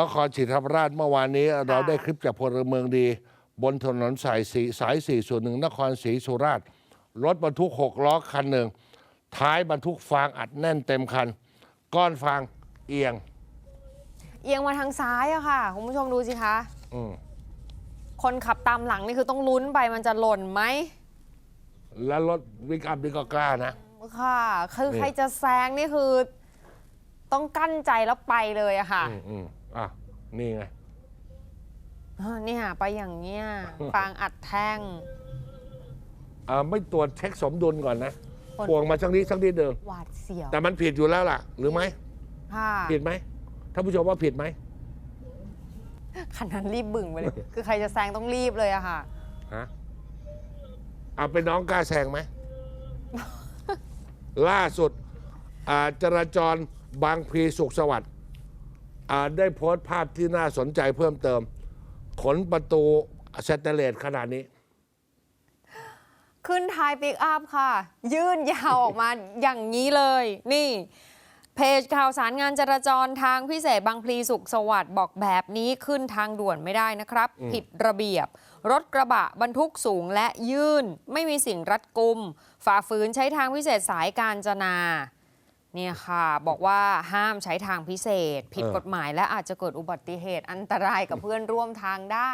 นครศรีธรรมราชเมื่อวานนี้ เราได้คลิปจากพลเมืองดี บนถนนสายสีสายสี่ส่วนหนึ่งนครศรีสุราษฎร์รถบรรทุกหกล้อคันหนึ่ง ท้ายบรรทุกฟางอัดแน่นเต็มคัน ก้อนฟางเอียง เอียงมาทางซ้ายอะค่ะ คุณผู้ชมดูสิคะอืมคนขับตามหลังนี่คือต้องลุ้นไปมันจะหล่นไหม แล้วรถวิกอัพนี่ก็กล้านะ ค่ะ คือนี่ใครจะแซงนี่คือ ต้องกั้นใจแล้วไปเลยอะค่ะอืมอืมอะ นี่ไงอ่านี่ค่ะไปอย่างเงี้ยฟางอัดแท่ง อ่า ไม่ตรวจเช็คสมดุลก่อนนะคน พวงมาสักนิดสักนิดเดิมหวาดเสียวแต่มันผิดอยู่แล้วล่ะ หรือไม่ ค่ะ ผิดไหมท่านผู้ชมว่าผิดไหมคันนั้นรีบบึ่งไปเลย คือใครจะแซงต้องรีบเลยอะค่ะ ฮะเอาเป็นน้องกล้าแซงไหม ล่าสุดอ่า จราจรบางพลีสุขสวัสดิ์อ่าได้โพสต์ภาพที่น่าสนใจเพิ่มเติม ขนประตูสแตนเลสขนาดนี้ ขึ้นท้ายปิกอัพค่ะ ยื่นยาวออกมาอย่างนี้เลย นี่ เพจข่าวสารงานจราจรทางพิเศษบางพลีสุขสวัสดิ์บอกแบบนี้ขึ้นทางด่วนไม่ได้นะครับอืมผิดระเบียบ รถกระบะบรรทุกสูงและยื่น ไม่มีสิ่งรัดกุม ฝ่าฝืนใช้ทางพิเศษสายการจนา เนี่ยค่ะบอกว่าห้ามใช้ทางพิเศษ ผิดกฎหมายและอาจจะเกิดอุบัติเหตุอันตรายกับเพื่อนร่วมทางได้